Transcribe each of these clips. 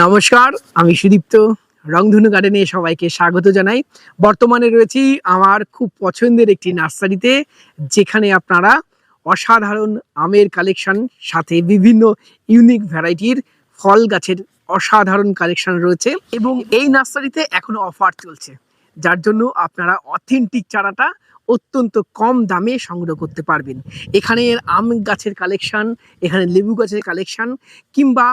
নমস্কার, আমি সুদীপ্ত। রংধনু গার্ডেনে সবাইকে স্বাগত জানাই। বর্তমানে রয়েছি আমার খুব পছন্দের একটি নার্সারিতে, যেখানে আপনারা অসাধারণ আমের কালেকশন সাথে বিভিন্ন ইউনিক ভ্যারাইটির ফল গাছের অসাধারণ কালেকশন রয়েছে এবং এই নার্সারিতে এখনও অফার চলছে। যার জন্য আপনারা অথেন্টিক চারাটা অত্যন্ত কম দামে সংগ্রহ করতে পারবেন। এখানে আম গাছের কালেকশন এখানে লেবু গাছের কালেকশন কিংবা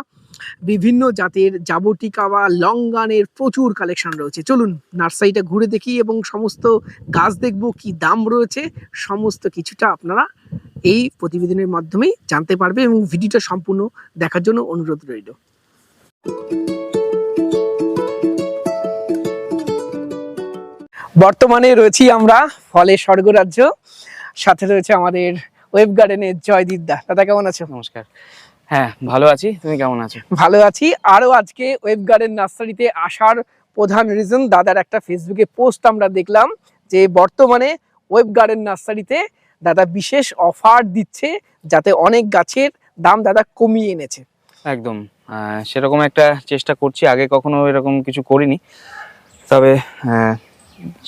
বিভিন্ন জাতের জাবটিকা বা লঙ্গানের প্রচুর কালেকশন রয়েছে। চলুন নার্সারিটা ঘুরে দেখি এবং সমস্ত গাছ দেখব কি দাম রয়েছে, সমস্ত কিছুটা আপনারা এই প্রতিবেদনের মাধ্যমেই জানতে পারবে এবং ভিডিওটা সম্পূর্ণ দেখার জন্য অনুরোধ রইল। বর্তমানে রয়েছি আমরা ফলে স্বর্গরাজ্য, সাথে রয়েছে আমাদের ওয়েব গার্ডেনের জয়দীপ দা। দাদা, কেমন আছো? নমস্কার। হ্যাঁ ভালো আছি। তুমি কেমন আছো? ভালো আছি। আরও আজকে ওয়েব গার্ডেন নার্সারিতে আসার প্রধান রিজন দাদার একটা ফেসবুকে পোস্ট আমরা দেখলাম যে বর্তমানে ওয়েব গার্ডেন নার্সারিতে দাদা বিশেষ অফার দিচ্ছে যাতে অনেক গাছের দাম দাদা কমিয়ে এনেছে। একদম। সেরকম একটা চেষ্টা করছি। আগে কখনো এরকম কিছু করিনি। তবে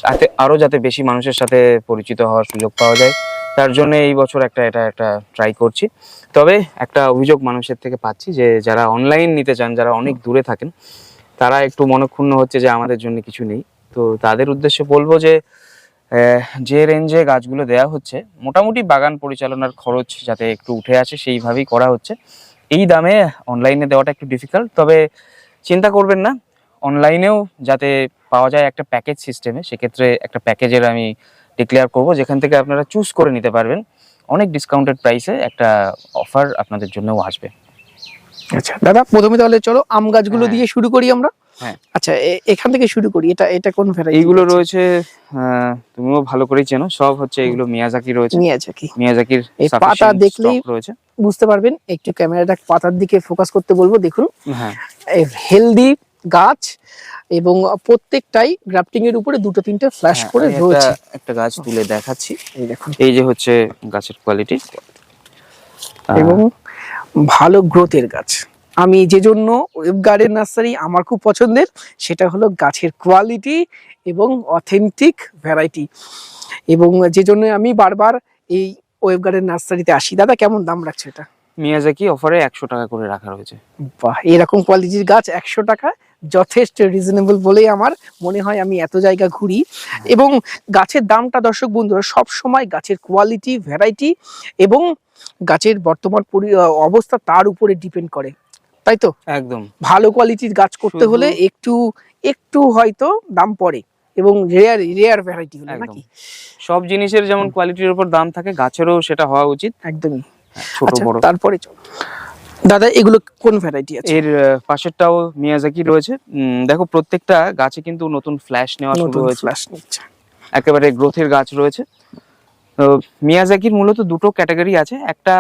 যাতে আরও যাতে বেশি মানুষের সাথে পরিচিত হওয়ার সুযোগ পাওয়া যায়। তার জন্য এই বছর একটা, এটা একটা ট্রাই করছি। তবে একটা অভিযোগ মানুষের থেকে পাচ্ছি যে, যারা অনলাইন নিতে চান, যারা অনেক দূরে থাকেন, তারা একটু মনক্ষুণ্ণ হচ্ছে যে, আমাদের জন্য কিছু নেই। তো তাদের উদ্দেশ্যে বলব যে যে রেঞ্জে গাছগুলো দেওয়া হচ্ছে, মোটামুটি বাগান পরিচালনার খরচ যাতে একটু উঠে আসে, সেইভাবেই করা হচ্ছে। এই দামে অনলাইনে দেওয়াটা একটু ডিফিকাল্ট তবে চিন্তা করবেন না। অনলাইনেও যাতে পাওয়া যায় একটা প্যাকেজ সিস্টেমে সেক্ষেত্রে একটা প্যাকেজের আমি ডিক্লেয়ার করব যেখান থেকে আপনারা চুজ করে নিতে পারবেন। অনেক ডিসকাউন্টেড প্রাইসে একটা অফার আপনাদের জন্যও আসবে। আচ্ছা দাদা প্রথমে তাহলে চলো আম গাছগুলো হ্যাঁ। দিয়ে শুরু করি আমরা। হ্যাঁ। আচ্ছা এখান থেকে শুরু করি। এটা এটা কোন ভ্যারাইটি এইগুলো রয়েছে? তুমিও ভালো করেই চেনো। সব হচ্ছে এগুলো মিয়াজাকি রয়েছে। নিয়ে আছে কি মিয়াজাকির পাতা দেখলেই- রয়েছে। বুঝতে পারবেন একটু ক্যামেরাটা পাতার দিকে ফোকাস করতে বলব। দেখুন হ্যাঁ। হেলদি গাছ এবং প্রত্যেকটাই গ্রাফটিং এর উপরে দুটো তিনটে ফ্ল্যাশ করে রয়েছে। একটা গাছ তুলে দেখাচ্ছি। এই দেখুন। এই যে হচ্ছে গাছের কোয়ালিটি এবং ভালো গ্রোথের গাছ। আমি যে জন্য ওয়েব গার্ডেন নার্সারি আমার খুব পছন্দের সেটা হলো গাছের কোয়ালিটি এবং অথেন্টিক ভ্যারাইটি এবং যে জন্য আমি বারবার এই ওয়েব গার্ডেন নার্সারিতে আসি। দাদা কেমন দাম রাখছে এটা? মিয়াজাকি অফারে একশো টাকা করে রাখা রয়েছে। বাহ এরকম কোয়ালিটির গাছ একশো টাকা যথেষ্ট রিজনেবল বলেই আমার মনে হয় আমি এত জায়গা ঘুরি। এবং গাছের দামটা দর্শক বন্ধুরা সব সময় গাছের কোয়ালিটি ভ্যারাইটি এবং গাছের বর্তমান অবস্থা তার উপরে ডিপেন্ড করে। তাই তো? একদম। ভালো কোয়ালিটির গাছ করতে হলে একটু একটু হয়তো দাম পড়ে এবং রেয়ার রেয়ার ভ্যারাইটি হলে। নাকি? সব জিনিসের যেমন কোয়ালিটির উপর দাম থাকে গাছেরও সেটা হওয়া উচিত। একদমই। ছোট আচ্ছা বড়। তারপরে চল। দাদা এগুলো কোন ভ্যারাইটি আছে? এর পাশেরটাও মিয়াজাকি রয়েছে। উম, দেখো প্রত্যেকটা গাছে কিন্তু নতুন ফ্ল্যাশ নেওয়া শুরু হয়েছে। একেবারে গ্রোথের গাছ রয়েছে। তো মিয়াজাকির মূলত দুটো ক্যাটাগরি আছে। একটা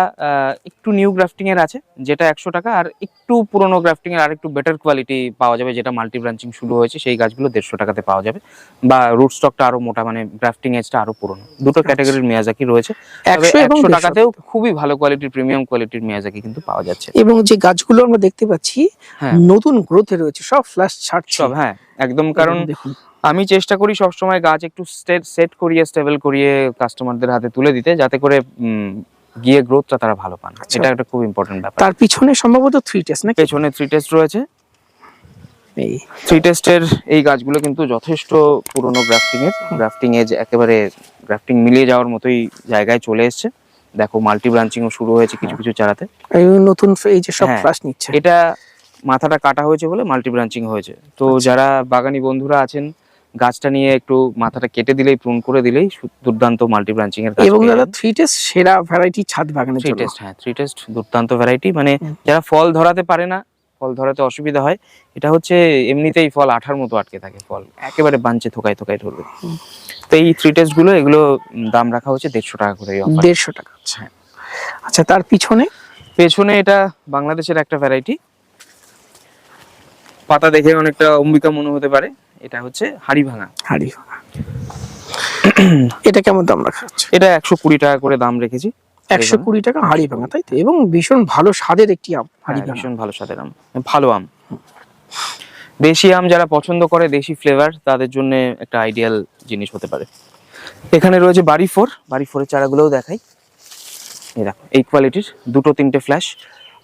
একটু নিউ গ্রাফটিং এর আছে যেটা একশো টাকা আর একটু পুরনো গ্রাফটিং এর আর একটু বেটার কোয়ালিটি পাওয়া যাবে যেটা মাল্টি ব্রাঞ্চিং শুরু হয়েছে সেই গাছগুলো দেড়শো টাকাতে পাওয়া যাবে। বা রুট স্টকটা আরও মোটা মানে গ্রাফটিং এজটা আরও পুরনো। দুটো ক্যাটাগরির মিয়াজাকি রয়েছে। একশো একশো টাকাতেও খুবই ভালো কোয়ালিটির প্রিমিয়াম কোয়ালিটির মিয়াজাকি কিন্তু পাওয়া যাচ্ছে। এবং যে গাছগুলো আমরা দেখতে পাচ্ছি হ্যাঁ। নতুন গ্রোথে রয়েছে সব ফ্ল্যাশ ছাড়ছে। সব হ্যাঁ একদম কারণ আমি চেষ্টা করি সবসময় গাছ একটু সেট করিয়ে স্টেবল করিয়ে কাস্টমারদের হাতে তুলে দিতে যাতে করে গিয়ে গ্রোথটা তারা ভালো পান। আচ্ছা। এটা একটা খুব ইম্পর্টেন্ট ব্যাপার। তার পিছনে সম্ভবত থ্রি টেস্ট নাকি? পেছনে থ্রি টেস্ট রয়েছে। এই। থ্রি টেস্টের এই গাছগুলো কিন্তু যথেষ্ট পুরনো গ্রাফটিং এর গ্রাফটিং এজ একেবারে গ্রাফটিং মিলিয়ে যাওয়ার মতোই জায়গায় চলে এসেছে। দেখো মাল্টি ব্রাঞ্চিংও শুরু হয়েছে কিছু কিছু চারাতে। এই নতুন এই যে সব হ্যাঁ। ফ্ল্যাশ নিচ্ছে। এটা মাথাটা কাটা হয়েছে বলে মাল্টি ব্রাঞ্চিং হয়েছে। তো আচ্ছা। যারা বাগানি বন্ধুরা আছেন গাছটা নিয়ে একটু মাথাটা কেটে দিলেই প্রুন করে দিলেই দুর্দান্ত মাল্টি ব্রাঞ্চিং এর এবং দাদা থ্রি টেস্ট সেরা ভ্যারাইটি ছাদ বাগানে থ্রি টেস্ট হ্যাঁ থ্রি টেস্ট দুর্দান্ত ভ্যারাইটি মানে যারা ফল ধরাতে পারে না ফল ধরাতে অসুবিধা হয় এটা হচ্ছে এমনিতেই ফল আঠার মতো আটকে থাকে ফল একেবারে বাঞ্চে থোকায় থোকায় ধরবে। তো এই থ্রি টেস্টগুলো এগুলো দাম রাখা হচ্ছে দেড়শো টাকা করে। দেড়শো টাকা আচ্ছা। আচ্ছা তার পিছনে? পেছনে এটা বাংলাদেশের একটা ভ্যারাইটি পাতা দেখে অনেকটা অম্বিকা মনে হতে পারে। এটা হচ্ছে হাড়ি ভাঙা হাড়ি ভাঙা এটা কেমন দাম রাখা এটা একশো কুড়ি টাকা করে দাম রেখেছি। একশো কুড়ি টাকা হাড়ি ভাঙা তাই তো? এবং ভীষণ ভালো স্বাদের একটি আম হাড়ি হ্যাঁ, ভীষণ ভালো স্বাদের আম ভালো আম। দেশি আম যারা পছন্দ করে দেশি ফ্লেভার তাদের জন্য একটা আইডিয়াল জিনিস হতে পারে। এখানে রয়েছে বাড়ি ফোর বাড়ি ফোরের চারাগুলোও দেখাই। এই দেখো এই কোয়ালিটির দুটো তিনটে ফ্ল্যাশ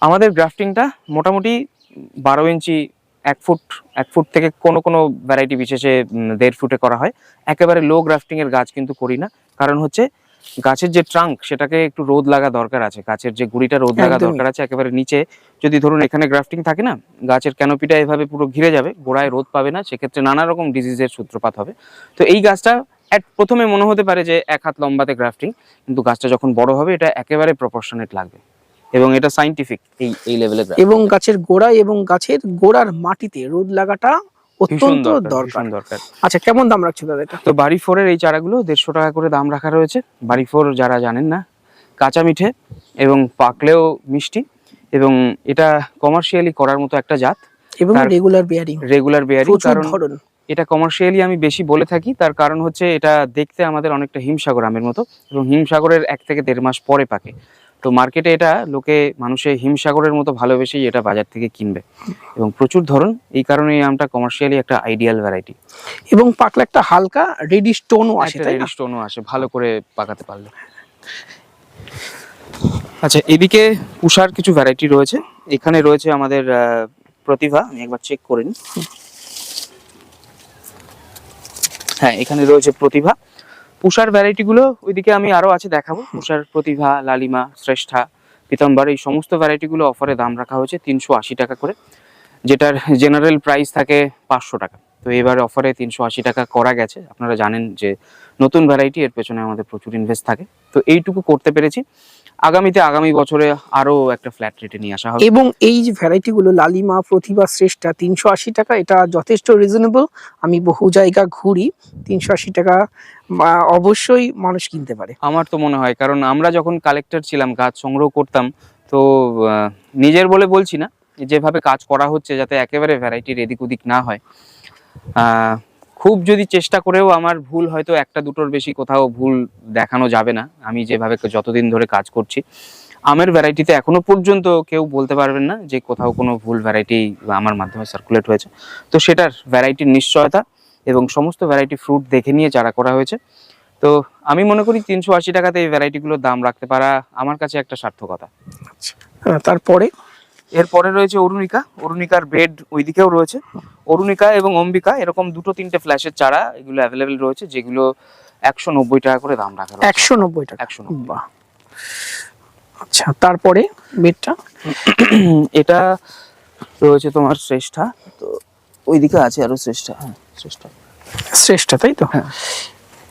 আমাদের গ্রাফটিংটা মোটামুটি বারো ইঞ্চি এক ফুট এক ফুট থেকে কোনো কোনো ভ্যারাইটি বিশেষে দেড় ফুটে করা হয়। একেবারে লো গ্রাফটিং এর গাছ কিন্তু করি না। কারণ হচ্ছে গাছের যে ট্রাঙ্ক সেটাকে একটু রোদ লাগা দরকার আছে। গাছের যে গুড়িটা রোদ লাগা দরকার আছে একেবারে নিচে। যদি ধরুন এখানে গ্রাফটিং থাকে না গাছের ক্যানোপিটা এভাবে পুরো ঘিরে যাবে গোড়ায় রোদ পাবে না সেক্ষেত্রে নানা রকম ডিজিজের সূত্রপাত হবে। তো এই গাছটা প্রথমে মনে হতে পারে যে এক হাত লম্বাতে গ্রাফটিং কিন্তু গাছটা যখন বড় হবে এটা একেবারে প্রপোর্শনেট লাগবে। এবং এটা সাইন্টিফিক এই এই লেভেলের এবং গাছের গোড়ায় এবং গাছের গোড়ার মাটিতে রোদ লাগাটা অত্যন্ত দরকার দরকার। আচ্ছা কেমন দাম রাখছো দাদা এটা? তো বাড়ি ফোরের এই চারাগুলো দেড়শো টাকা করে দাম রাখা রয়েছে। বাড়ি ফোর যারা জানেন না কাঁচা মিঠে এবং পাকলেও মিষ্টি এবং এটা কমার্শিয়ালি করার মতো একটা জাত। এবং রেগুলার বিয়ারিং রেগুলার বেয়ারিং কারণ এটা কমার্শিয়ালি আমি বেশি বলে থাকি তার কারণ হচ্ছে এটা দেখতে আমাদের অনেকটা হিমসাগর আমের মতো এবং হিমসাগরের এক থেকে দেড় মাস পরে পাকে। তো মার্কেটে এটা লোকে মানুষের হিমসাগরের মতো ভালোবেসেই এটা বাজার থেকে কিনবে। এবং প্রচুর ধরন এই কারণে এই আমটা কমার্শিয়ালি একটা আইডিয়াল ভ্যারাইটি এবং পাকলে একটা হালকা রেডি স্টোনও আসে তাই না? স্টোনও আসে ভালো করে পাকাতে পারলে। আচ্ছা এদিকে পুষার কিছু ভ্যারাইটি রয়েছে। এখানে রয়েছে আমাদের প্রতিভা আমি একবার চেক করে নিই। হ্যাঁ এখানে রয়েছে প্রতিভা। পুষার ভ্যারাইটিগুলো ওইদিকে আমি আরও আছে দেখাবো। পুষার প্রতিভা লালিমা শ্রেষ্ঠা পিতাম্বর এই সমস্ত ভ্যারাইটিগুলো অফারে দাম রাখা হয়েছে তিনশো আশি টাকা করে। যেটার জেনারেল প্রাইস থাকে পাঁচশো টাকা। তো এবার অফারে তিনশো আশি টাকা করা গেছে। আপনারা জানেন যে নতুন ভ্যারাইটি এর পেছনে আমাদের প্রচুর ইনভেস্ট থাকে। তো এইটুকু করতে পেরেছি। আগামীতে আগামী বছরে আরও একটা ফ্ল্যাট রেটে নিয়ে আসা হবে। এবং এই যে ভ্যারাইটি গুলো লালিমা প্রতিভা শ্রেষ্ঠা তিনশো আশি টাকা এটা যথেষ্ট রিজনেবল আমি বহু জায়গা ঘুরি তিনশো আশি টাকা অবশ্যই মানুষ কিনতে পারে। আমার তো মনে হয় কারণ আমরা যখন কালেক্টর ছিলাম গাছ সংগ্রহ করতাম তো নিজের বলে বলছি না যেভাবে কাজ করা হচ্ছে যাতে একেবারে ভ্যারাইটির এদিক ওদিক না হয়। আহ, খুব যদি চেষ্টা করেও আমার ভুল হয়তো একটা দুটোর বেশি কোথাও ভুল দেখানো যাবে না। আমি যেভাবে যতদিন ধরে কাজ করছি আমের ভ্যারাইটিতে এখনও পর্যন্ত কেউ বলতে পারবেন না যে কোথাও কোনো ভুল ভ্যারাইটি আমার মাধ্যমে সার্কুলেট হয়েছে। তো সেটার ভ্যারাইটির নিশ্চয়তা এবং সমস্ত ভ্যারাইটি ফ্রুট দেখে নিয়ে চারা করা হয়েছে। তো আমি মনে করি তিনশো আশি টাকাতে এই ভ্যারাইটিগুলোর দাম রাখতে পারা আমার কাছে একটা সার্থকতা। হ্যাঁ, তারপরে? এরপরে রয়েছে অরুণিকা। অরুণিকার বেড ওইদিকেও রয়েছে। অরুণিকা এবং অম্বিকা এরকম দুটো তিনটে ফ্ল্যাশের চারা এগুলো অ্যাভেলেবেল রয়েছে যেগুলো একশো নব্বই টাকা করে দাম রাখা একশো নব্বই টাকা। একশো নব্বই। আচ্ছা তারপরে বেডটা এটা রয়েছে তোমার শ্রেষ্ঠা। তো ওইদিকে আছে আরও শ্রেষ্ঠা। হ্যাঁ শ্রেষ্ঠা। শ্রেষ্ঠা তাই তো? হ্যাঁ।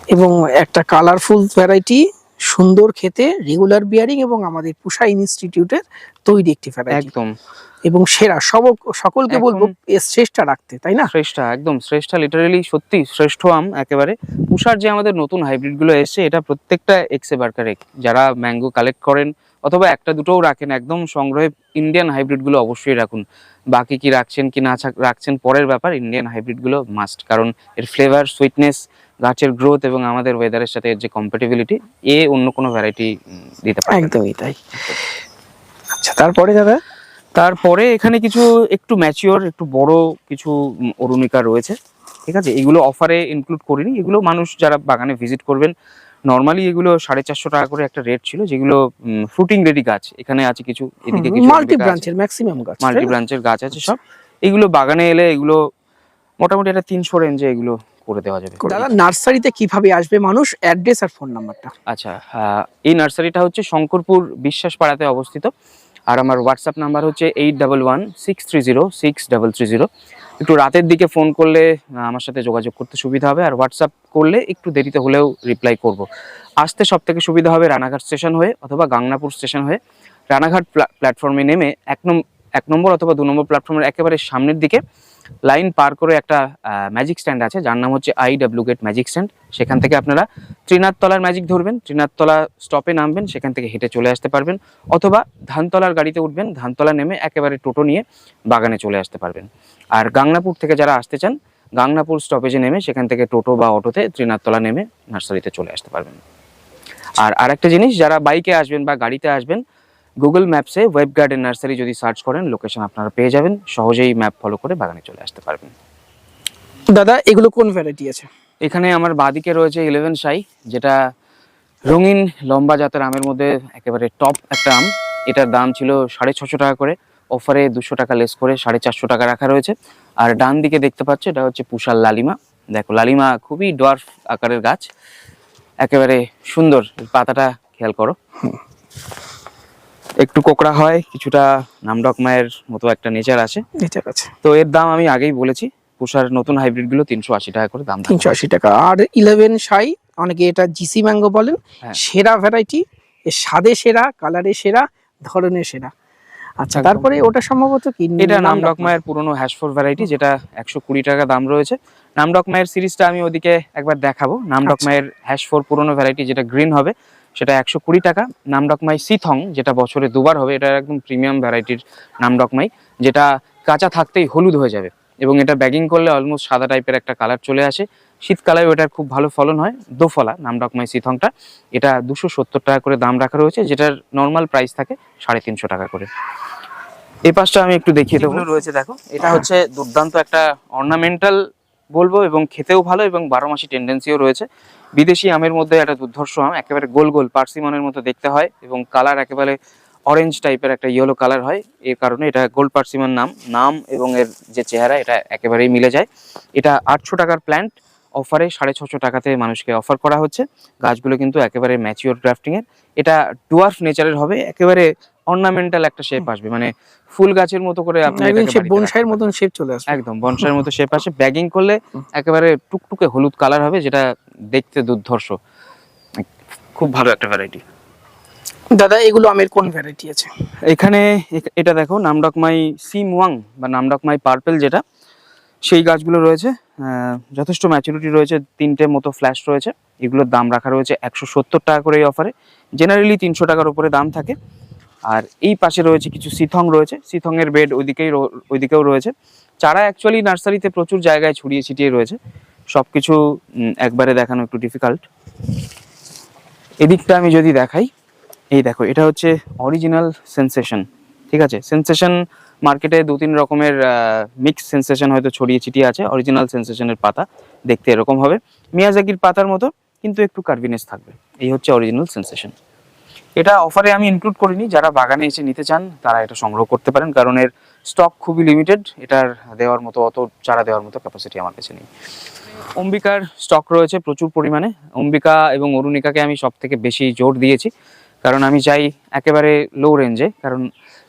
এবং একটা কালারফুল ভ্যারাইটি সুন্দর খেতে রেগুলার বিয়ারিং এবং আমাদের পুষা ইনস্টিটিউটের তৈরি একটি ভ্যারাইটি একদম। এবং সেরা সব সকলকে বলব শ্রেষ্ঠা রাখতে তাই না? শ্রেষ্ঠা একদম। শ্রেষ্ঠা লিটারেলি সত্যি শ্রেষ্ঠ আম একেবারে। পুষার যে আমাদের নতুন হাইব্রিডগুলো এসছে এটা প্রত্যেকটা এক্সে বার্কার যারা ম্যাঙ্গো কালেক্ট করেন অথবা একটা দুটোও রাখেন একদম সংগ্রহে ইন্ডিয়ান হাইব্রিডগুলো অবশ্যই রাখুন। বাকি কি রাখছেন কি না রাখছেন পরের ব্যাপার ইন্ডিয়ান হাইব্রিডগুলো মাস্ট কারণ এর ফ্লেভার সুইটনেস গাছের গ্রোথ এবং আমাদের ওয়েদারের সাথে যে কম্পেটিবিলিটি এ অন্য কোনো ভ্যারাইটি দিতে পারে একদমই তাই। আচ্ছা তারপরে দাদা? তারপরে এখানে কিছু একটু ম্যাচিওর একটু বড় কিছু অরুণিকা রয়েছে ঠিক আছে? এগুলো অফারে ইনক্লুড করিনি। এগুলো মানুষ যারা বাগানে ভিজিট করবেন নর্মালি এগুলো সাড়ে চারশো টাকা করে একটা রেট ছিল যেগুলো ফ্রুটিং রেডি গাছ। এখানে আছে কিছু এদিকে কিছু মাল্টি ব্রাঞ্চের ম্যাক্সিমাম গাছ মাল্টি ব্রাঞ্চের গাছ আছে সব। এগুলো বাগানে এলে এগুলো মোটামুটি একটা তিনশো রেঞ্জে এগুলো করে দেওয়া যাবে। দাদা নার্সারিতে কীভাবে আসবে মানুষ? অ্যাড্রেস আর ফোন নাম্বারটা আচ্ছা এই নার্সারিটা হচ্ছে শঙ্করপুর বিশ্বাস পাড়াতে অবস্থিত। আর আমার হোয়াটসঅ্যাপ নাম্বার হচ্ছে eight double one six three zero six double three zero একটু রাতের দিকে ফোন করলে আমার সাথে যোগাযোগ করতে সুবিধা হবে। আর হোয়াটসঅ্যাপ করলে একটু দেরিতে হলেও রিপ্লাই করব। আসতে সব থেকে সুবিধা হবে রানাঘাট স্টেশন হয়ে অথবা গাংনাপুর স্টেশন হয়ে। রানাঘাট প্ল্যাটফর্মে নেমে এক নম্বর এক নম্বর অথবা দু নম্বর প্ল্যাটফর্মের একেবারে সামনের দিকে লাইন পার করে একটা ম্যাজিক স্ট্যান্ড আছে, যার নাম হচ্ছে I W gate magic stand সেখান থেকে আপনারা ত্রিনাথতলার ম্যাজিক ধরবেন, ত্রিনাথতলা স্টপে নামবেন, সেখান থেকে হেঁটে চলে আসতে পারবেন, অথবা ধানতলার গাড়িতে উঠবেন, ধানতলা নেমে একেবারে টোটো নিয়ে বাগানে চলে আসতে পারবেন। আর গাংনাপুর থেকে যারা আসতে চান, গাংনাপুর স্টপেজে নেমে সেখান থেকে টোটো বা অটোতে ত্রিনাথতলা নেমে নার্সারিতে চলে আসতে পারবেন। আর আরেকটা জিনিস, যারা বাইকে আসবেন বা গাড়িতে আসবেন গুগল ম্যাপসে ওয়েব গার্ডেন নার্সারি যদি সার্চ করেন লোকেশন আপনারা পেয়ে যাবেন। সহজেই ম্যাপ ফলো করে বাগানে চলে আসতে পারবেন। দাদা এগুলো কোন ভ্যারাইটি আছে? এখানে আমার বাদিকে রয়েছে ইলেভেন সাই যেটা রঙিন লম্বা জাতের আমের মধ্যে একেবারে টপ একটা আম। এটার দাম ছিল সাড়ে ছশো টাকা করে। অফারে দুশো টাকা লেস করে সাড়ে চারশো টাকা রাখা রয়েছে। আর ডান দিকে দেখতে পাচ্ছ এটা হচ্ছে পুষার লালিমা। দেখো লালিমা খুবই ডোয়ার্ফ আকারের গাছ। একেবারে সুন্দর পাতাটা খেয়াল করো। একটু কোকড়া হয় কিছুটা নামডক মায়ের মতো একটা নেচার আছে ঠিক আছে। তো এর দাম আমি আগেই বলেছি পুষার নতুন হাইব্রিডগুলো তিনশো আশি টাকা করে দাম তিনশো আশি টাকা। আর ইলেভেন সাই অনেকে এটা জিসি ম্যাঙ্গো বলেন হ্যাঁ। সেরা ভ্যারাইটি স্বাদে সেরা কালারে সেরা ধরনের সেরা। আচ্ছা। তারপরে ওটা সম্ভবত কি? এটা নাম নামডক ডাক- পুরনো হ্যাশফোর ভ্যারাইটি যেটা একশো কুড়ি টাকা দাম রয়েছে। নামডক মায়ের সিরিজটা আমি ওদিকে একবার দেখাবো। নামডক আচ্ছা। হ্যাশফোর পুরনো ভ্যারাইটি যেটা গ্রিন হবে। সেটা একশো কুড়ি টাকা। নামডক মাই সিথং যেটা বছরে দুবার হবে এটা একদম প্রিমিয়াম ভ্যারাইটির নামডক মাই যেটা কাঁচা থাকতেই হলুদ হয়ে যাবে। এবং এটা ব্যাগিং করলে অলমোস্ট সাদা টাইপের একটা কালার চলে আসে। শীতকালেও ওটার খুব ভালো ফলন হয়। দোফলা নামডক মাই সিথংটা এটা দুশো সত্তর টাকা করে দাম রাখা রয়েছে যেটার নর্মাল প্রাইস থাকে সাড়ে তিনশো টাকা করে। এই পাশটা আমি একটু দেখিয়ে দেবো। রয়েছে দেখো। এটা হচ্ছে দুর্দান্ত একটা অর্নামেন্টাল বলব এবং খেতেও ভালো এবং বারো মাসি টেন্ডেন্সিও রয়েছে। বিদেশি আমের মধ্যে একটা দুর্ধর্ষ আম, একেবারে গোল গোল পার্সিমনের মতো দেখতে হয় এবং কালার একেবারে অরেঞ্জ টাইপের একটা ইয়েলো কালার হয়। এর কারণে এটা গোল্ড পার্সিমন নাম নাম এবং এর যে চেহারা এটা একেবারেই মিলে যায়। এটা আটশো টাকার প্ল্যান্ট অফারে সাড়ে ছশো টাকাতে মানুষকে অফার করা হচ্ছে। গাছগুলো কিন্তু একেবারে ম্যাচিওর গ্রাফটিং এর এটা ডুয়ার্ফ নেচারের হবে, একেবারে অর্নামেন্টাল একটা শেপ আসবে। মানে ফুল গাছের মতো করে আপনি বনসাইয়ের মতন শেপ চলে আসবে। একদম বনসাইয়ের মতো শেপ আসে। ব্যাগিং করলে একেবারে টুকটুকে হলুদ কালার হবে যেটা দেখতে দুর্ধর্ষ। খুব ভালো একটা ভ্যারাইটি দাদা এগুলো আমের কোন ভ্যারাইটি আছে? এখানে এটা দেখো নামডকমাই সিম ওয়াং বা নামডকমাই পার্পেল যেটা সেই গাছগুলো রয়েছে। আহ, যথেষ্ট ম্যাচুরিটি রয়েছে তিনটে মতো ফ্ল্যাশ রয়েছে। এগুলোর দাম রাখা রয়েছে একশো সত্তর টাকা করে এই অফারে জেনারেলি তিনশো টাকার উপরে দাম থাকে। আর এই পাশে রয়েছে কিছু সিথং রয়েছে। সিথং এর বেড ওইদিকেই ওইদিকেও রয়েছে। চারা অ্যাকচুয়ালি নার্সারিতে প্রচুর জায়গায় ছড়িয়ে ছিটিয়ে রয়েছে। সবকিছু উম, একবারে দেখানো একটু ডিফিকাল্ট এদিকটা আমি যদি দেখাই এই দেখো এটা হচ্ছে অরিজিনাল সেন্সেশন ঠিক আছে? সেন্সেশন মার্কেটে দু তিন রকমের মিক্স সেন্সেশন হয়তো ছড়িয়ে ছিটিয়ে আছে অরিজিনাল সেন্সেশনের পাতা দেখতে এরকম হবে। মিয়াজাকির পাতার মতো কিন্তু একটু কার্ভিনেস থাকবে। এই হচ্ছে অরিজিনাল সেন্সেশন এটা অফারে আমি ইনক্লুড করিনি। যারা বাগানে এসে নিতে চান তারা এটা সংগ্রহ করতে পারেন কারণ এর স্টক খুবই লিমিটেড এটার দেওয়ার মতো অত চারা দেওয়ার মতো ক্যাপাসিটি আমার কাছে নেই। অম্বিকার স্টক রয়েছে প্রচুর পরিমাণে। অম্বিকা এবং অরুণিকাকে আমি সব থেকে বেশি জোর দিয়েছি কারণ আমি চাই একেবারে লো রেঞ্জে কারণ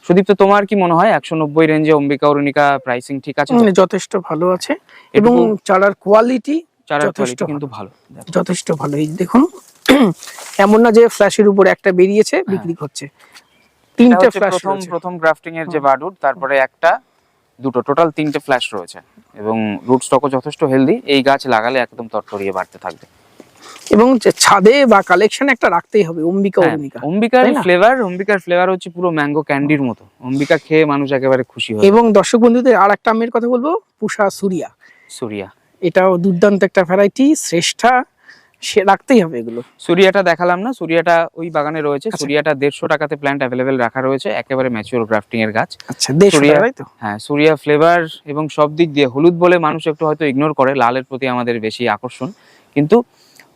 সুদীপ্ত তোমার কি মনে হয়? একশো নব্বই রেঞ্জে অম্বিকা অরুণিকা প্রাইসিং ঠিক আছে যথেষ্ট ভালো আছে। এবং চারার কোয়ালিটি চারার কোয়ালিটি ভালো। কিন্তু ভালো। যথেষ্ট ভালো। এই দেখুন এমন না যে ফ্ল্যাশের উপর একটা বেরিয়েছে বিক্রি হচ্ছে এটা তিনটে ফ্ল্যাশ প্রথম প্রথম গ্রাফটিং এর যে বারডুট তারপরে একটা দুটো টোটাল তিনটে ফ্ল্যাশ রয়েছে। এবং রুট স্টকও যথেষ্ট হেলদি এই গাছ লাগালে একদম তরতরিয়ে বাড়তে থাকবে। এবং যে ছাদে বা কালেকশন একটা রাখতেই হবে অম্বিকা অম্বিকা। অম্বিকার ফ্লেভার অম্বিকার ফ্লেভার হচ্ছে পুরো ম্যাঙ্গো ক্যান্ডির মতো। অম্বিকা খেয়ে মানুষ একেবারে খুশি হয় এবং দর্শক বন্ধুদের আর একটা আমের কথা বলব পুষা সুরিয়া। সুরিয়া। এটাও দুর্দান্ত একটা ভ্যারাইটি শ্রেষ্ঠা। সে রাখতেই হবে এগুলো। সুরিয়াটা দেখালাম না সুরিয়াটা ওই বাগানে রয়েছে। আচ্ছা। সুরিয়াটা দেড়শো টাকাতে প্ল্যান্ট অ্যাভেলেবেল রাখা রয়েছে একেবারে ম্যাচিওর গ্রাফটিং এর গাছ। আচ্ছা তো? হ্যাঁ সুরিয়া ফ্লেভার এবং সব দিক দিয়ে হলুদ বলে মানুষ একটু হয়তো ইগনোর করে লালের প্রতি আমাদের বেশি আকর্ষণ। কিন্তু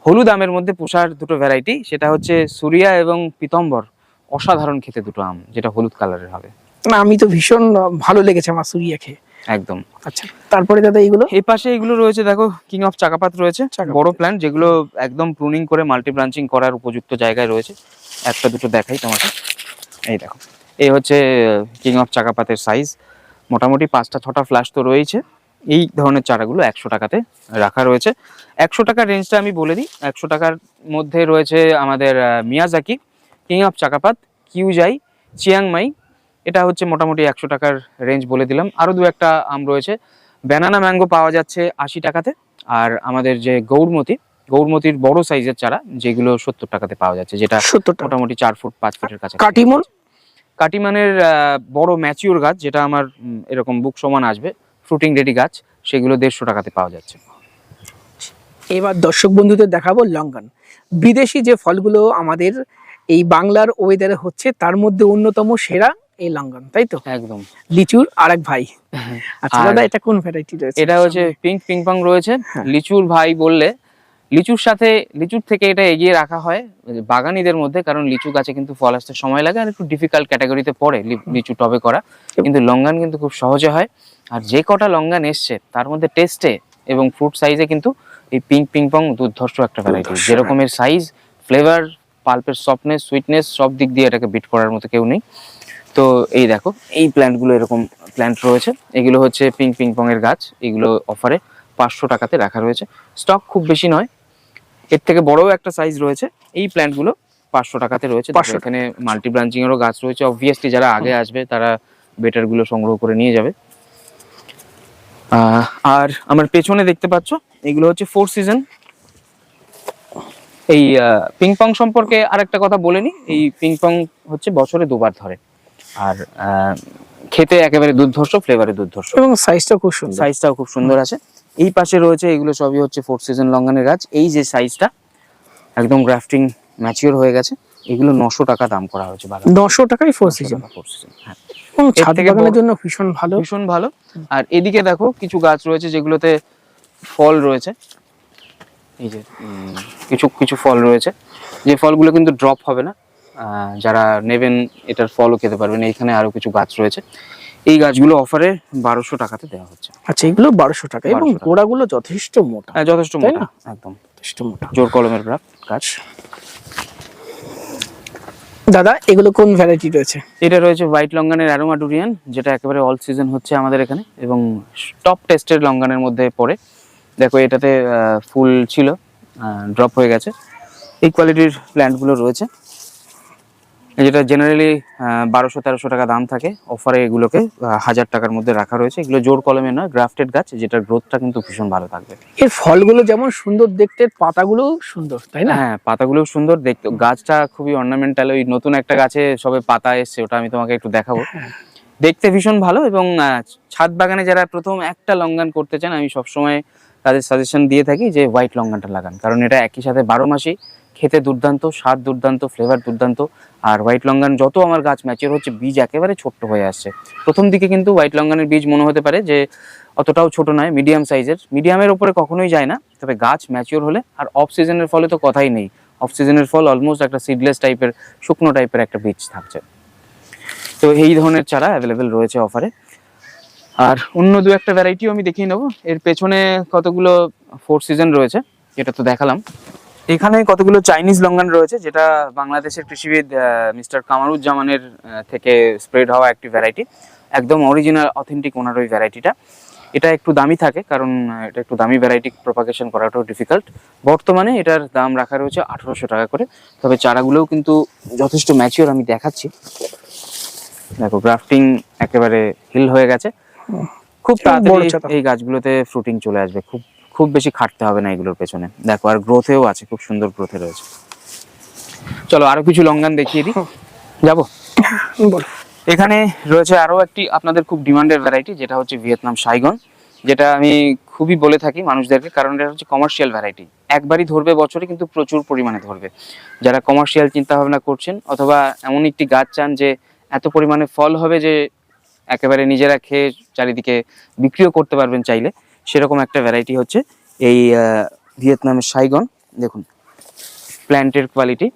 হলুদ আমের মধ্যে পুষার দুটো ভ্যারাইটি সেটা হচ্ছে সুরিয়া এবং পিতম্বর। অসাধারণ খেতে দুটো আম যেটা হলুদ কালারের হবে। না আমি তো ভীষণ ভালো লেগেছে আমার সুরিয়া খেয়ে। একদম। আচ্ছা তারপরে দাদা এইগুলো? এই পাশে এগুলো রয়েছে দেখো কিং অফ চাকাপাত রয়েছে। বড় প্ল্যান্ট যেগুলো একদম প্রুনিং করে মাল্টি ব্রাঞ্চিং করার উপযুক্ত জায়গায় রয়েছে। একটা দুটো দেখাই তোমাকে। এই দেখো এই হচ্ছে কিং অফ চাকাপাতের সাইজ মোটামুটি পাঁচটা ছটা ফ্ল্যাশ তো রয়েছে। এই ধরনের চারাগুলো একশো টাকাতে রাখা রয়েছে। একশো টাকার রেঞ্জটা আমি বলে দিই। একশো টাকার মধ্যে রয়েছে আমাদের মিয়াজাকি কিং অফ চাকাপাত কিউজাই চিয়াংমাই এটা হচ্ছে মোটামুটি একশো টাকার রেঞ্জ বলে দিলাম। আরও দু একটা আম রয়েছে। ব্যানানা ম্যাঙ্গো পাওয়া যাচ্ছে আশি টাকাতে। আর আমাদের যে গৌরমতি গৌরমতির বড় সাইজের চারা যেগুলো সত্তর টাকাতে পাওয়া যাচ্ছে যেটা মোটামুটি চার ফুট পাঁচ ফুটের কাছে কাটিমন? কাটিমানের বড় ম্যাচিওর গাছ যেটা আমার এরকম বুক সমান আসবে ফ্রুটিং রেডি গাছ সেগুলো দেড়শো টাকাতে পাওয়া যাচ্ছে। এবার দর্শক বন্ধুদের দেখাবো লঙ্ঘন বিদেশি যে ফলগুলো আমাদের এই বাংলার ওয়েদারে হচ্ছে তার মধ্যে অন্যতম সেরা এই তাই তো? একদম। লিচুর আরেক ভাই। আচ্ছা দাদা এটা কোন ভ্যারাইটি রয়েছে? এটা হচ্ছে পিঙ্ক পিং পং রয়েছে। হ্যাঁ। লিচুর ভাই বললে লিচুর সাথে লিচুর থেকে এটা এগিয়ে রাখা হয় বাগানীদের মধ্যে কারণ লিচু গাছে কিন্তু ফল আসতে সময় লাগে আর একটু ডিফিকাল্ট ক্যাটাগরিতে পড়ে লিচু টবে করা। কিন্তু লঙ্গান কিন্তু খুব সহজে হয়। আর যে কটা লঙ্গান এসছে তার মধ্যে টেস্টে এবং ফ্রুট সাইজে কিন্তু এই পিঙ্ক পিং পং দুর্ধর্ষ একটা ভ্যারাইটি যেরকমের সাইজ ফ্লেভার পাল্পের সফটনেস সুইটনেস সব দিক দিয়ে এটাকে বিট করার মতো কেউ নেই। তো এই দেখো এই প্ল্যান্টগুলো এরকম প্ল্যান্ট রয়েছে। এগুলো হচ্ছে পিঙ্ক পিং পং এর গাছ এগুলো অফারে পাঁচশো টাকাতে রাখা রয়েছে। স্টক খুব বেশি নয় এর থেকে বড়ও একটা সাইজ রয়েছে। এই প্ল্যান্টগুলো পাঁচশো টাকাতে রয়েছে। এখানে মাল্টি ব্রাঞ্চিং এরও গাছ রয়েছে। অবভিয়াসলি যারা আগে আসবে তারা বেটারগুলো সংগ্রহ করে নিয়ে যাবে। আর আমার পেছনে দেখতে পাচ্ছ এগুলো হচ্ছে ফোর সিজন এই পিং পং সম্পর্কে আর একটা কথা বলে নি। এই পিং পং হচ্ছে বছরে দুবার ধরে। আর খেতে একেবারে দুর্ধর্ষ ফ্লেভারে দুর্ধর্ষ। এবং সাইজটা খুব সুন্দর। সাইজটাও খুব সুন্দর আছে। এই পাশে রয়েছে এগুলো সবই হচ্ছে ফোর সিজন লঙ্গানের গাছ। এই যে সাইজটা একদম গ্রাফটিং ম্যাচিওর হয়ে গেছে। এগুলো নশো টাকা দাম করা হয়েছে নশো টাকাই ফোর সিজন ফোর সিজন হ্যাঁ। ছাদ বাগানের জন্য ভীষণ ভালো। ভীষণ ভালো। আর এদিকে দেখো কিছু গাছ রয়েছে যেগুলোতে ফল রয়েছে। এই যে কিছু কিছু ফল রয়েছে। যে ফলগুলো কিন্তু ড্রপ হবে না। যারা নেবেন এটার ফলও খেতে পারবেন। এইখানে আরও কিছু গাছ রয়েছে। এই গাছগুলো অফারে বারোশো টাকাতে দেওয়া হচ্ছে। আচ্ছা এগুলো বারোশো টাকা এবং 1200 টাকা। গোড়াগুলো যথেষ্ট মোটা। হ্যাঁ, যথেষ্ট মোটা? একদম। যথেষ্ট মোটা। জোর কলমের গাছ। দাদা এগুলো কোন ভ্যারাইটি রয়েছে? এটা রয়েছে হোয়াইট লঙ্গানের অ্যারোমা ডুরিয়ান যেটা একেবারে অল সিজন হচ্ছে আমাদের এখানে এবং টপ টেস্টের লঙ্গানের মধ্যে পড়ে। দেখো এটাতে ফুল ছিল ড্রপ হয়ে গেছে। এই কোয়ালিটির প্ল্যান্টগুলো রয়েছে। যেটা জেনারেলি বারোশো তেরোশো টাকা দাম থাকে অফারে এগুলোকে হাজার টাকার মধ্যে রাখা রয়েছে। এগুলো জোর কলমে নয় গ্রাফটেড গাছ যেটার গ্রোথটা কিন্তু ভীষণ ভালো থাকবে। এর ফলগুলো যেমন সুন্দর দেখতে পাতাগুলো সুন্দর তাই না? হ্যাঁ পাতাগুলোও সুন্দর দেখতে। গাছটা খুবই অর্নামেন্টাল ওই নতুন একটা গাছে সবে পাতা এসছে ওটা আমি তোমাকে একটু দেখাবো। দেখতে ভীষণ ভালো এবং ছাদ বাগানে যারা প্রথম একটা লঙ্গান করতে চান আমি সবসময় তাদের সাজেশন দিয়ে থাকি যে হোয়াইট লঙ্গানটা লাগান। কারণ এটা একই সাথে বারো মাসই খেতে দুর্দান্ত, স্বাদ দুর্দান্ত ফ্লেভার দুর্দান্ত। আর হোয়াইট লঙ্গান যত আমার গাছ ম্যাচিওর হচ্ছে, বীজ একেবারে ছোট্ট হয়ে আসছে। প্রথম দিকে কিন্তু হোয়াইট লঙ্গানের বীজ মনে হতে পারে যে অতটাও ছোট নয় মিডিয়াম সাইজের মিডিয়ামের ওপরে কখনোই যায় না, তবে গাছ ম্যাচিওর হলে, আর অফ সিজনের ফলে তো কথাই নেই। অফ সিজনের ফল অলমোস্ট একটা সিডলেস টাইপের শুকনো টাইপের একটা বীজ থাকছে। তো এই ধরনের চারা অ্যাভেলেবেল রয়েছে অফারে আর অন্য দু একটা ভ্যারাইটিও আমি দেখিয়ে নেব। এর পেছনে কতগুলো ফোর সিজন রয়েছে, যেটা তো দেখালাম। এখানে কতগুলো চাইনিজ লঙ্গান রয়েছে যেটা বাংলাদেশের কৃষিবিদ মিস্টার কামারুজ্জামানের থেকে স্প্রেড হওয়া একটি ভ্যারাইটি একদম অরিজিনাল অথেন্টিক ওনার ওই ভ্যারাইটিটা এটা একটু দামি থাকে কারণ এটা একটু দামি ভ্যারাইটি প্রপাগেশন করাটাও ডিফিকাল্ট বর্তমানে এটার দাম রাখা রয়েছে আঠারোশো টাকা করে। তবে চারাগুলোও কিন্তু যথেষ্ট ম্যাচিওর আমি দেখাচ্ছি। দেখো গ্রাফটিং একেবারে হিল হয়ে গেছে। খুব তাড়াতাড়ি এই গাছগুলোতে ফ্রুটিং চলে আসবে। খুব খুব বেশি খাটতে হবে না এগুলোর পেছনে। দেখো আর গ্রোথেও আছে খুব সুন্দর গ্রোথে রয়েছে। চলো আরও কিছু লঙ্গান দেখিয়ে দিই। যাব? বলো। এখানে রয়েছে আরও একটি আপনাদের খুব ডিমান্ডের ভ্যারাইটি যেটা হচ্ছে ভিয়েতনাম সাইগন যেটা আমি খুবই বলে থাকি মানুষদেরকে কারণ এটা হচ্ছে কমার্শিয়াল ভ্যারাইটি একবারই ধরবে বছরে কিন্তু প্রচুর পরিমাণে ধরবে। যারা কমার্শিয়াল চিন্তা ভাবনা করছেন অথবা এমন একটি গাছ চান যে এত পরিমাণে ফল হবে যে একেবারে নিজেরা খেয়ে চারিদিকে বিক্রিও করতে পারবেন চাইলে সেরকম একটা ভ্যারাইটি হচ্ছে। এই ভিয়েতনামের সাইগন দেখুন প্ল্যান্টের কোয়ালিটি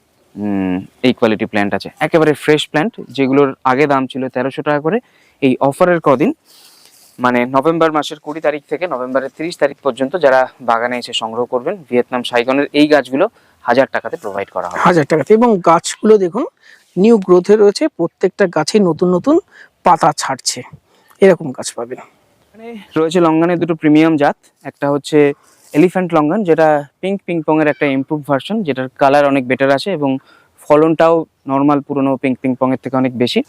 এই কোয়ালিটি প্ল্যান্ট আছে। একেবারে ফ্রেশ প্ল্যান্ট যেগুলোর আগে দাম ছিল তেরোশো টাকা করে। এই অফারের কদিন মানে নভেম্বর মাসের কুড়ি তারিখ থেকে নভেম্বরের তিরিশ তারিখ পর্যন্ত যারা বাগানে এসে সংগ্রহ করবেন, ভিয়েতনাম সাইগনের এই গাছগুলো হাজার টাকাতে প্রোভাইড করা হবে। হাজার টাকাতে। এবং গাছগুলো দেখুন নিউ গ্রোথে রয়েছে, প্রত্যেকটা গাছে নতুন নতুন পাতা ছাড়ছে। এরকম গাছ পাবেন। এখানে রয়েছে লঙ্গানের দুটো প্রিমিয়াম জাত। একটা হচ্ছে এলিফ্যান্ট লঙ্গান যেটা পিঙ্ক পিং পং এর একটা ইমপ্রুভ ভার্সন যেটার কালার অনেক বেটার আছে এবং ফলনটাও নর্মাল পুরনো পিঙ্ক পিং পং এর থেকে অনেক বেশি।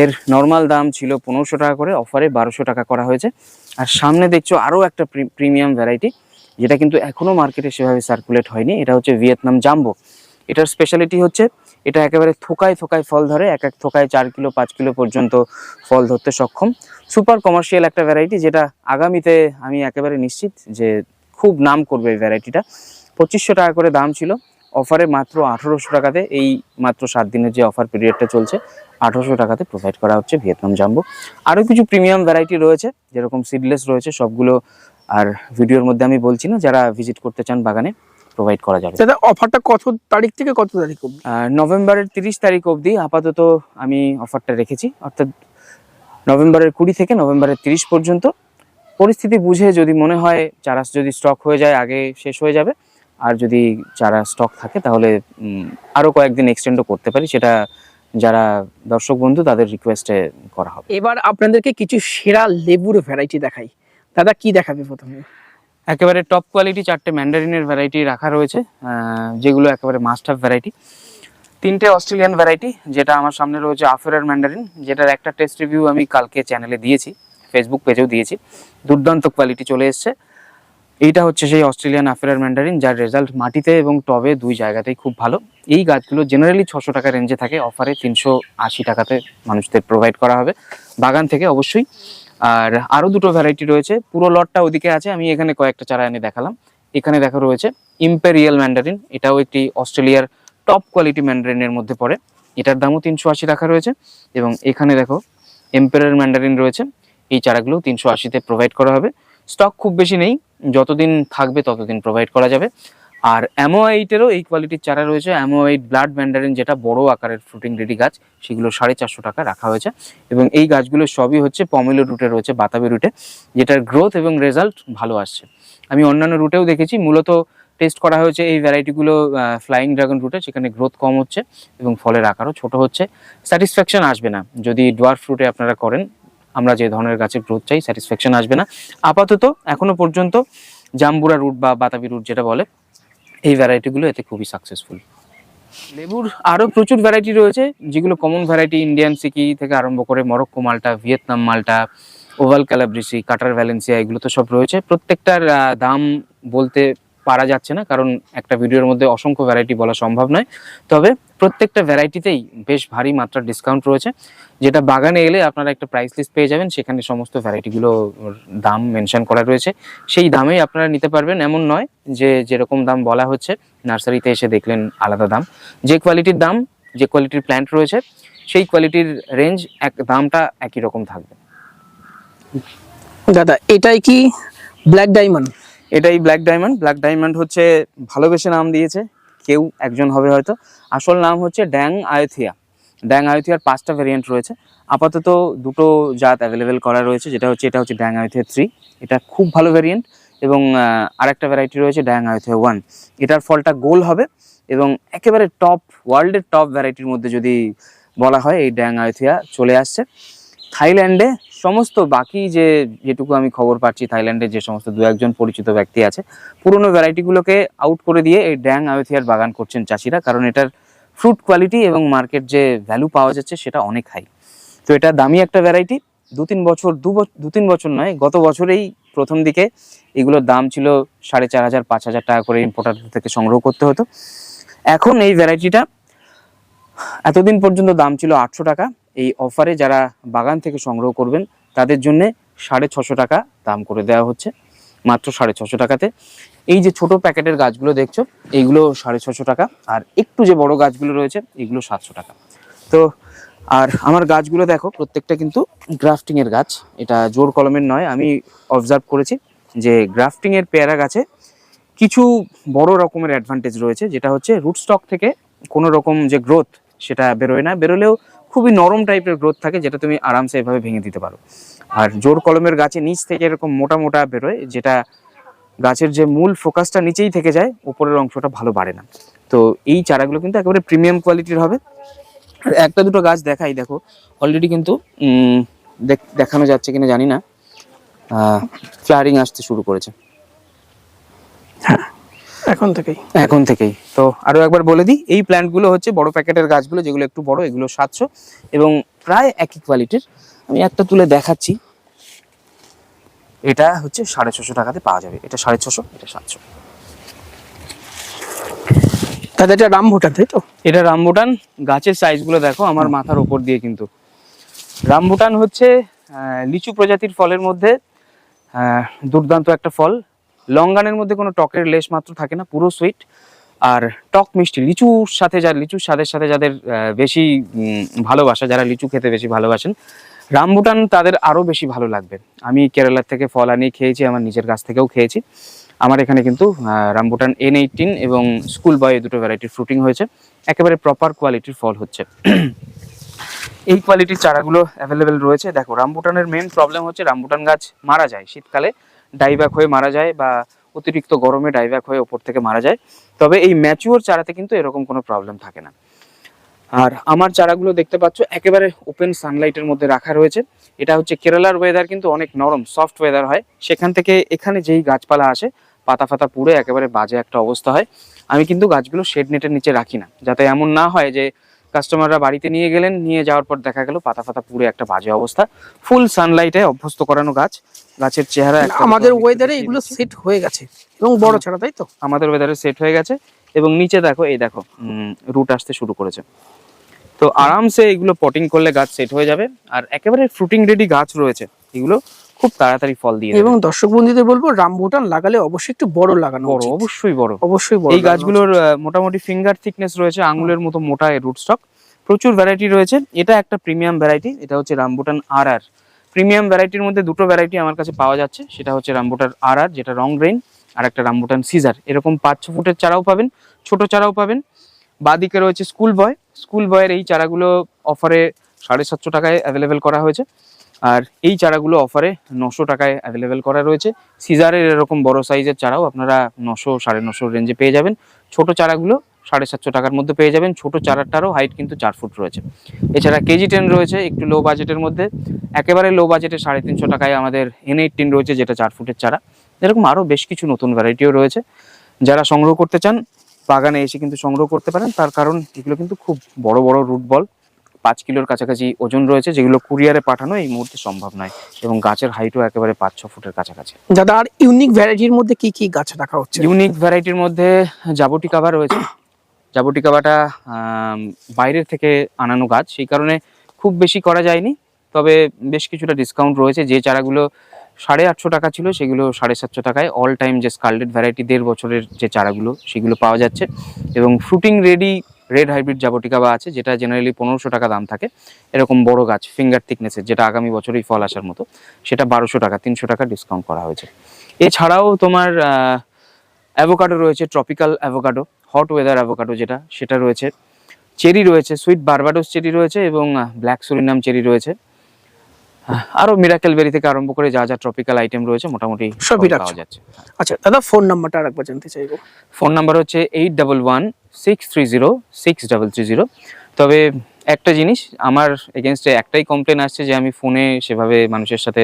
এর নর্মাল দাম ছিল পনেরোশো টাকা করে অফারে বারোশো টাকা করা হয়েছে। আর সামনে দেখছ আরও একটা প্রিমিয়াম ভ্যারাইটি যেটা কিন্তু এখনও মার্কেটে সেভাবে সার্কুলেট হয়নি, এটা হচ্ছে ভিয়েতনাম জাম্বো এটার স্পেশালিটি হচ্ছে, এটা একেবারে থোকায় থোকায় ফল ধরে, এক এক থোকায় চার কিলো, পাঁচ কিলো পর্যন্ত ফল ধরতে সক্ষম। সুপার কমার্শিয়াল একটা ভ্যারাইটি যেটা আগামীতে আমি একেবারে নিশ্চিত যে খুব নাম করবে এই ভ্যারাইটিটা পঁচিশশো টাকা করে দাম ছিল অফারে মাত্র আঠারোশো টাকাতে, এই মাত্র সাত দিনের যে অফার পিরিয়ডটা চলছে, আঠারোশো টাকাতে প্রোভাইড করা হচ্ছে ভিয়েতনাম জাম্বো আরও কিছু প্রিমিয়াম ভ্যারাইটি রয়েছে, যেরকম সিডলেস রয়েছে, সবগুলো আর ভিডিওর মধ্যে আমি বলছি না, যারা ভিজিট করতে চান বাগানে প্রোভাইড করা যাবে। দাদা অফারটা কত তারিখ থেকে কত তারিখ অবধি? নভেম্বরের তিরিশ তারিখ অবধি আপাতত আমি অফারটা রেখেছি। অর্থাৎ নভেম্বরের কুড়ি থেকে নভেম্বরের তিরিশ পর্যন্ত। পরিস্থিতি বুঝে যদি মনে হয় চারা যদি স্টক হয়ে যায় আগে শেষ হয়ে যাবে। আর যদি চারা স্টক থাকে তাহলে উম, আরও কয়েকদিন এক্সটেন্ডও করতে পারি। সেটা যারা দর্শক বন্ধু তাদের রিকোয়েস্টে করা হবে। এবার আপনাদেরকে কিছু সেরা লেবুর ভ্যারাইটি দেখাই। দাদা কি দেখাবে প্রথমে? একেবারে টপ কোয়ালিটি চারটে ম্যান্ডারিনের ভ্যারাইটি রাখা রয়েছে যেগুলো একেবারে মাস্ট হাফ ভ্যারাইটি তিনটে অস্ট্রেলিয়ান ভ্যারাইটি যেটা আমার সামনে রয়েছে আফেরার ম্যান্ডারিন যেটার একটা টেস্ট রিভিউ আমি কালকে চ্যানেলে দিয়েছি ফেসবুক পেজেও দিয়েছি। দুর্দান্ত কোয়ালিটি চলে এসছে। এইটা হচ্ছে সেই অস্ট্রেলিয়ান আফেরার ম্যান্ডারিন যার রেজাল্ট মাটিতে এবং টবে দুই জায়গাতেই খুব ভালো। এই গাছগুলো জেনারেলি ছশো টাকা রেঞ্জে থাকে অফারে তিনশো আশি টাকাতে মানুষদের প্রোভাইড করা হবে। বাগান থেকে অবশ্যই আর আরও দুটো ভ্যারাইটি রয়েছে। পুরো লটটা ওদিকে আছে, আমি এখানে কয়েকটা চারা এনে দেখালাম। এখানে দেখা রয়েছে ইম্পেরিয়াল ম্যান্ডারিন এটাও একটি অস্ট্রেলিয়ার টপ কোয়ালিটি ম্যান্ডারিনের মধ্যে পড়ে। এটার দামও তিনশো আশি টাকা রয়েছে এবং এখানে দেখো এম্পেরার ম্যান্ডারিন রয়েছে। এই চারাগুলো তিনশো আশিতে প্রোভাইড করা হবে। স্টক খুব বেশি নেই, যতদিন থাকবে ততদিন প্রোভাইড করা যাবে। আর অ্যামো এইটেরও এই কোয়ালিটির চারা রয়েছে। অ্যামো এইট ব্লাড ব্যান্ডারিন যেটা বড় আকারের ফ্রুটিং রেডি গাছ, সেগুলো সাড়ে চারশো টাকা রাখা হয়েছে। এবং এই গাছগুলো সবই হচ্ছে পমেলো রুটে রয়েছে, বাতাবি রুটে যেটার গ্রোথ এবং রেজাল্ট ভালো আসছে। আমি অন্যান্য রুটেও দেখেছি, মূলত টেস্ট করা হয়েছে এই ভ্যারাইটিগুলো ফ্লাইং ড্রাগন রুটে সেখানে গ্রোথ কম হচ্ছে এবং ফলের আকারও ছোট হচ্ছে। স্যাটিসফ্যাকশন আসবে না। যদি ডোয়ার ফ্রুটে আপনারা করেন, আমরা যে ধরনের গাছের গ্রোথ চাই স্যাটিসফ্যাকশন আসবে না। আপাতত, এখনও পর্যন্ত, জাম্বুরা রুট বা বাতাবি রুট যেটা বলে এই ভ্যারাইটিগুলো এতে খুবই সাকসেসফুল লেবুর আরও প্রচুর ভ্যারাইটি রয়েছে, যেগুলো কমন ভ্যারাইটি ইন্ডিয়ান সিকি থেকে আরম্ভ করে মরক্কো মালটা ভিয়েতনাম মালটা ওভাল ক্যালাব্রিসি কাটার ভ্যালেন্সিয়া এগুলো তো সব রয়েছে। প্রত্যেকটার দাম বলতে পারা যাচ্ছে না, কারণ একটা ভিডিওর মধ্যে অসংখ্য ভ্যারাইটি বলা সম্ভব নয়। তবে প্রত্যেকটা ভ্যারাইটিতেই বেশ ভারী মাত্রার ডিসকাউন্ট রয়েছে, যেটা বাগানে এলে আপনারা একটা প্রাইস লিস্ট পেয়ে যাবেন, সেখানে সমস্ত ভ্যারাইটিগুলো দাম মেনশন করা রয়েছে। সেই দামেই আপনারা নিতে পারবেন, এমন নয় যে যেরকম দাম বলা হচ্ছে, নার্সারিতে এসে দেখলেন আলাদা দাম। যে কোয়ালিটির দাম, যে কোয়ালিটির প্ল্যান্ট রয়েছে, সেই কোয়ালিটির রেঞ্জ এক দামটা একই রকম থাকবে। দাদা, এটাই কি ব্ল্যাক ডায়মন্ড এটাই ব্ল্যাক ডায়মন্ড ব্ল্যাক ডায়মন্ড হচ্ছে ভালোবেসে নাম দিয়েছে, কেউ একজন হবে হয়তো। আসল নাম হচ্ছে ড্যাং আয়থিয়া ড্যাং আয়থিয়ার পাঁচটা ভেরিয়েন্ট রয়েছে। আপাতত দুটো জাত অ্যাভেলেবেল করা রয়েছে, যেটা হচ্ছে, এটা হচ্ছে ড্যাং আয়থিয়া থ্রি এটা খুব ভালো ভেরিয়েন্ট এবং আরেকটা ভ্যারাইটি রয়েছে ড্যাং আয়থিয়া ওয়ান এটার ফলটা গোল হবে এবং একেবারে টপ ওয়ার্ল্ডের টপ ভ্যারাইটির মধ্যে যদি বলা হয়, এই ড্যাং আয়থিয়া চলে আসছে। থাইল্যান্ডে সমস্ত বাকি যে যেটুকু আমি খবর পাচ্ছি, থাইল্যান্ডে যে সমস্ত দু একজন পরিচিত ব্যক্তি আছে, পুরনো ভ্যারাইটিগুলোকে আউট করে দিয়ে এই ড্যাং আয়থিয়ার বাগান করছেন চাষিরা, কারণ এটার ফ্রুট কোয়ালিটি এবং মার্কেট যে ভ্যালু পাওয়া যাচ্ছে সেটা অনেক হাই তো এটা দামি একটা ভ্যারাইটি, দু তিন বছর, দু তিন বছর নয়, গত বছরেই প্রথম দিকে এগুলোর দাম ছিল সাড়ে চার হাজার, পাঁচ হাজার টাকা করে ইম্পোর্টার থেকে সংগ্রহ করতে হতো। এখন এই ভ্যারাইটিটা এতদিন পর্যন্ত দাম ছিল আটশো টাকা এই অফারে যারা বাগান থেকে সংগ্রহ করবেন, তাদের জন্য সাড়ে ছশো টাকা দাম করে দেওয়া হচ্ছে, মাত্র সাড়ে ছশো টাকাতে। এই যে ছোট প্যাকেটের গাছগুলো দেখছ, এইগুলো সাড়ে ছশো টাকা, আর একটু যে বড় গাছগুলো রয়েছে, এগুলো সাতশো টাকা। তো, আর আমার গাছগুলো দেখো, প্রত্যেকটা কিন্তু গ্রাফটিং এর গাছ, এটা জোর কলমের নয়, আমি অবজার্ভ করেছি যে গ্রাফটিং এর পেয়ারা গাছে কিছু বড় রকমের অ্যাডভান্টেজ রয়েছে, যেটা হচ্ছে রুট স্টক থেকে কোনো রকম যে গ্রোথ সেটা বেরোয় না। বেরোলেও খুবই নরম টাইপের গ্রোথ থাকে যেটা তুমি আরামসে এভাবে ভেঙে দিতে পারো। আর জোর কলমের গাছে নিচ থেকে এরকম মোটা মোটা বেরোয়, যেটা গাছের যে মূল ফোকাসটা নিচেই থেকে যায়, উপরের অংশটা ভালো বাড়ে না। তো এই চারাগুলো কিন্তু একেবারে প্রিমিয়াম কোয়ালিটির হবে। আর একটা দুটো গাছ দেখাই, দেখো অলরেডি কিন্তু দেখ- দেখানো যাচ্ছে কিনা জানি না। ফ্লারিং আসতে শুরু করেছে। এখন থেকেই। এখন থেকেই। তো আরও একবার বলে দিই এই প্ল্যান্টগুলো হচ্ছে বড় প্যাকেটের গাছগুলো যেগুলো একটু বড় এগুলো সাতশো। এবং প্রায় একই কোয়ালিটির। আমি একটা তুলে দেখাচ্ছি। এটা হচ্ছে সাড়ে ছশো টাকাতে পাওয়া যাবে। এটা সাড়ে ছশো এটা সাতশো। দাদা এটা রামভুটা তাই তো? এটা রামবুটান গাছের সাইজগুলো দেখো আমার মাথার উপর দিয়ে কিন্তু। রামবুটান হচ্ছে লিচু প্রজাতির ফলের মধ্যে দুর্দান্ত একটা ফল। লঙ্গানের মধ্যে কোনো টকের লেশ মাত্র থাকে না, পুরো সুইট। আর টক মিষ্টি, লিচুর সাথে যা, লিচুর স্বাদের সাথে যাদের বেশি ভালোবাসা, যারা লিচু খেতে বেশি ভালোবাসেন রামবুটান তাদের আরও বেশি ভালো লাগবে। আমি কেরালার থেকে ফল আনিয়ে খেয়েছি, আমার নিজের গাছ থেকেও খেয়েছি। আমার এখানে কিন্তু রামবুটান এন এইটিন এবং স্কুল বয় দুটো ভ্যারাইটির ফ্রুটিং হয়েছে। একেবারে প্রপার কোয়ালিটির ফল হচ্ছে। এই কোয়ালিটির চারাগুলো অ্যাভেলেবেল রয়েছে। দেখো রামবুটানের মেন প্রবলেম হচ্ছে রামবুটান গাছ মারা যায় শীতকালে। ডাইব্যাক হয়ে মারা যায় বা অতিরিক্ত গরমে ডাইব্যাক হয়ে ওপর থেকে মারা যায়। তবে এই ম্যাচিওর চারাতে কিন্তু এরকম কোনো প্রবলেম থাকে না। আর আমার চারাগুলো দেখতে পাচ্ছ, একেবারে ওপেন সানলাইটের মধ্যে রাখা রয়েছে। এটা হচ্ছে কেরালার ওয়েদার কিন্তু অনেক নরম সফট ওয়েদার হয়। সেখান থেকে এখানে যেই গাছপালা আসে, পাতা ফাতা পুড়ে একেবারে বাজে একটা অবস্থা হয়। আমি কিন্তু গাছগুলো শেড নেটের নিচে রাখি না। যাতে এমন না হয় যে কাস্টমাররা বাড়িতে নিয়ে গেলেন, নিয়ে যাওয়ার পর দেখা গেল পাতা ফাতা পুড়ে একটা বাজে অবস্থা। ফুল সানলাইটে অভ্যস্ত করানো গাছ। গাছের চেহারা আমাদের ওয়েদারে এগুলো সেট হয়ে গেছে এবং বড় ছাড়া তাই তো? আমাদের ওয়েদারে সেট হয়ে গেছে এবং নিচে দেখো এই দেখো রুট আসতে শুরু করেছে। তো আরামসে এগুলো পটিং করলে গাছ সেট হয়ে যাবে আর একেবারে ফ্রুটিং রেডি গাছ রয়েছে এগুলো খুব তাড়াতাড়ি ফল দিয়ে। এবং দর্শক বন্ধুদের বলব রামবুটান লাগালে অবশ্যই একটু বড় লাগানো বড় অবশ্যই বড়। অবশ্যই বড় এই গাছগুলোর মোটামুটি ফিঙ্গার থিকনেস রয়েছে আঙুলের মতো মোটা রুট স্টক প্রচুর ভ্যারাইটি রয়েছে এটা একটা প্রিমিয়াম ভ্যারাইটি এটা হচ্ছে রামবুটান আর আর প্রিমিয়াম ভ্যারাইটির মধ্যে দুটো ভ্যারাইটি আমার কাছে পাওয়া যাচ্ছে। সেটা হচ্ছে রামবুটান আর আর, যেটা রং গ্রেন, আর একটা রামবুটান সিজার। এরকম পাঁচ ছ ফুটের চারাও পাবেন, ছোট চারাও পাবেন। বাদিকে রয়েছে স্কুল বয়। স্কুল বয়ের এই চারাগুলো অফারে সাড়ে সাতশো টাকায় অ্যাভেলেবেল করা হয়েছে। আর এই চারাগুলো অফারে নশো টাকায় অ্যাভেলেবেল করা রয়েছে। সিজারের এরকম বড় সাইজের চারাও আপনারা নশো, সাড়ে নশো রেঞ্জে পেয়ে যাবেন। ছোট চারাগুলো সাড়ে সাতশো টাকার মধ্যে পেয়ে যাবেন। ছোট চারাটারও হাইট কিন্তু চার ফুট রয়েছে। এছাড়া কেজি টেন রয়েছে একটু লো বাজেটের মধ্যে। একেবারে লো বাজেটে সাড়ে তিনশো টাকায় আমাদের এন এইটিন রয়েছে যেটা চার ফুটের চারা। এরকম আরও বেশ কিছু নতুন ভ্যারাইটিও রয়েছে। যারা সংগ্রহ করতে চান বাগানে এসে কিন্তু সংগ্রহ করতে পারেন। তার কারণ এগুলো কিন্তু খুব বড় বড় রুট বল পাঁচ কিলোর কাছাকাছি ওজন রয়েছে যেগুলো কুরিয়ারে পাঠানো এই মুহূর্তে সম্ভব নয়। এবং গাছের হাইটও একেবারে পাঁচ ছ ফুটের কাছাকাছি। দাদা আর ইউনিক ভ্যারাইটির মধ্যে কি কি গাছ রাখা হচ্ছে? ইউনিক ভ্যারাইটির মধ্যে জাবটি কাবা রয়েছে। জাবটি কাবাটা বাইরের থেকে আনানো গাছ, সেই কারণে খুব বেশি করা যায়নি। তবে বেশ কিছুটা ডিসকাউন্ট রয়েছে। যে চারাগুলো সাড়ে আটশো টাকা ছিল, সেগুলো সাড়ে সাতশো টাকায়। অল টাইম যে স্কালডেড ভ্যারাইটি দেড় বছরের যে চারাগুলো, সেগুলো পাওয়া যাচ্ছে। এবং fruiting ready red hybrid jabuticaba আছে, যেটা জেনারেলি পনেরোশো টাকা দাম থাকে। এরকম বড় গাছ ফিঙ্গার থিকনেসের যেটা আগামী বছরেই ফল আসার মতো, সেটা বারোশো টাকা, তিনশো টাকা ডিসকাউন্ট করা হয়েছে। এছাড়াও তোমার অ্যাভোকাডো রয়েছে tropical avocado hot weather avocado যেটা সেটা রয়েছে। চেরি রয়েছে সুইট বারবাডোস চেরি রয়েছে এবং ব্ল্যাক সুরিনাম চেরি রয়েছে। আরও মিরাকেল বেরি থেকে আরম্ভ করে যা যা ট্রপিক্যাল আইটেম রয়েছে মোটামুটি সবই পাওয়া যাচ্ছে। আচ্ছা দাদা ফোন নাম্বারটা আরেকবার জানতে চাইব। ফোন নাম্বার হচ্ছে eight double one six three zero six double three zero তবে একটা জিনিস আমার এগেনস্টে একটাই কমপ্লেন আসছে যে আমি ফোনে সেভাবে মানুষের সাথে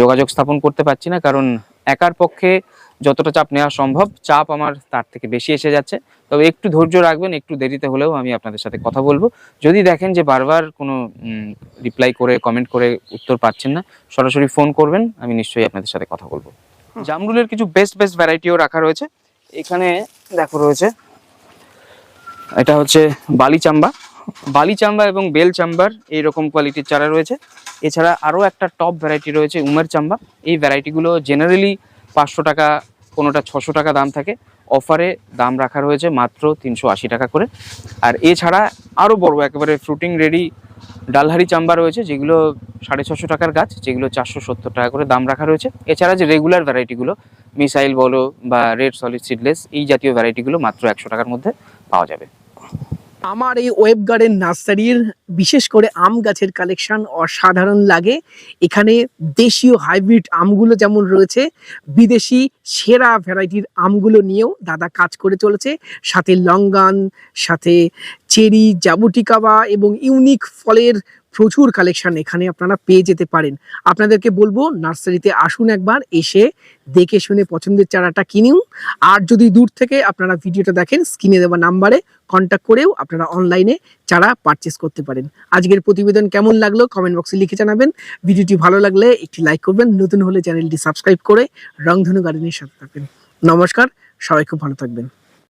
যোগাযোগ স্থাপন করতে পারছি না। কারণ একার পক্ষে যতটা চাপ নেওয়া সম্ভব চাপ আমার তার থেকে বেশি এসে যাচ্ছে। তবে একটু ধৈর্য রাখবেন একটু দেরিতে হলেও আমি আপনাদের সাথে কথা বলব। যদি দেখেন যে বারবার কোনো রিপ্লাই করে কমেন্ট করে উত্তর পাচ্ছেন না সরাসরি ফোন করবেন আমি নিশ্চয়ই আপনাদের সাথে কথা বলব। জামরুলের কিছু বেস্ট বেস্ট ভ্যারাইটিও রাখা রয়েছে। এখানে দেখো রয়েছে এটা হচ্ছে বালি চাম্বা বালি চাম্বা এবং বেল চাম্বার এইরকম কোয়ালিটির চারা রয়েছে। এছাড়া আরও একটা টপ ভ্যারাইটি রয়েছে উমের চাম্বা এই ভ্যারাইটিগুলো জেনারেলি পাঁচশো টাকা কোনোটা ছশো টাকা দাম থাকে। অফারে দাম রাখা রয়েছে মাত্র তিনশো আশি টাকা করে। আর এছাড়া আরও বড়, একেবারে ফ্রুটিং রেডি ডালহারি চাম্বা রয়েছে, যেগুলো সাড়ে ছশো টাকার গাছ, যেগুলো চারশো সত্তর টাকা করে দাম রাখা রয়েছে। এছাড়া যে রেগুলার ভ্যারাইটিগুলো মিসাইল বলো বা রেড সলিড সিডলেস এই জাতীয় ভ্যারাইটিগুলো মাত্র একশো টাকার মধ্যে পাওয়া যাবে। আমার এই ওয়েব গার্ডেন নার্সারির বিশেষ করে আম গাছের কালেকশন অসাধারণ লাগে। এখানে দেশীয় হাইব্রিড আমগুলো যেমন রয়েছে, বিদেশি সেরা ভ্যারাইটির আমগুলো নিয়েও দাদা কাজ করে চলেছে। সাথে লঙ্গান, সাথে চেরি, জাবুটিকাবা এবং ইউনিক ফলের প্রচুর কালেকশন এখানে আপনারা পেয়ে যেতে পারেন। আপনাদেরকে বলব, নার্সারিতে আসুন একবার, এসে দেখে শুনে পছন্দের চারাটা কিনুন। আর যদি দূর থেকে আপনারা ভিডিওটা দেখেন, স্ক্রিনে দেওয়া নাম্বারে কন্ট্যাক্ট করেও আপনারা অনলাইনে চারা পারচেস করতে পারেন। আজকের প্রতিবেদন কেমন লাগল কমেন্ট বক্সে লিখে জানাবেন। ভিডিওটি ভালো লাগলে একটি লাইক করবেন। নতুন হলে চ্যানেলটি সাবস্ক্রাইব করে রংধনু গার্ডেনের সাথে থাকবেন। নমস্কার, সবাই খুব ভালো থাকবেন।